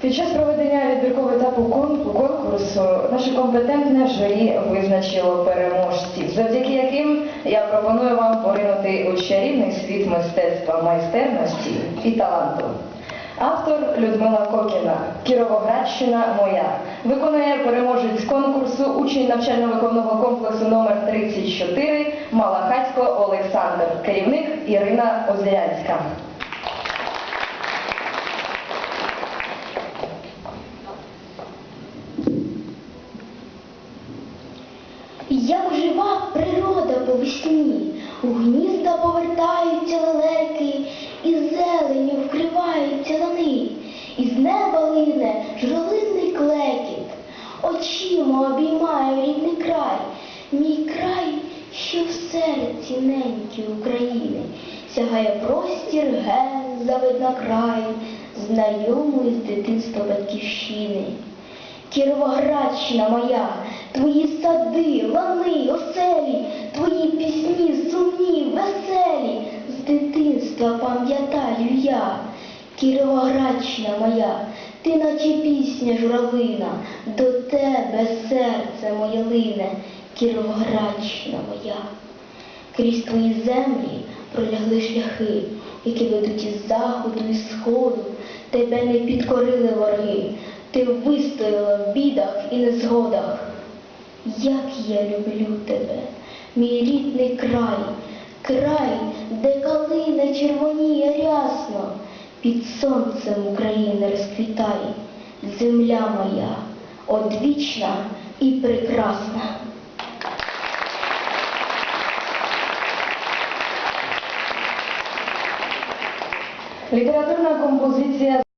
Під час проведення відбіркового етапу конкурсу наше компетентне журі визначило переможців, завдяки яким я пропоную вам поринути у чарівний світ мистецтва, майстерності і таланту. Автор Людмила Кокіна, Кіровоградщина моя, виконує переможець конкурсу учень навчально-виховного комплексу номер 34 Малахацько Олександр, керівник Ірина Озерянська. Повертаються лелеки, і зеленю вкриваються лани, і з неба лине журавлинний клекіт, очима обіймаю рідний край, мій край, що в серці неньки України, сягає простір ген, завидна край, знайомий з дитинства батьківщини. Кіровоградщина моя, твої сади, лани, оселі, твої пісні сумні, веселі, з дитинства пам'ятаю я. Кіровоградщина моя, ти наче пісня журавлина, до тебе серце моє лине, Кіровоградщина моя. Крізь твої землі пролягли шляхи, які ведуть із заходу і сходу. Тебе не підкорили вороги, ти вистояла в бідах і незгодах. Як я люблю тебе, мій рідний край, край, де рясно, під сонцем України розквітає, земля моя, одвічна і прекрасна. Літературна композиція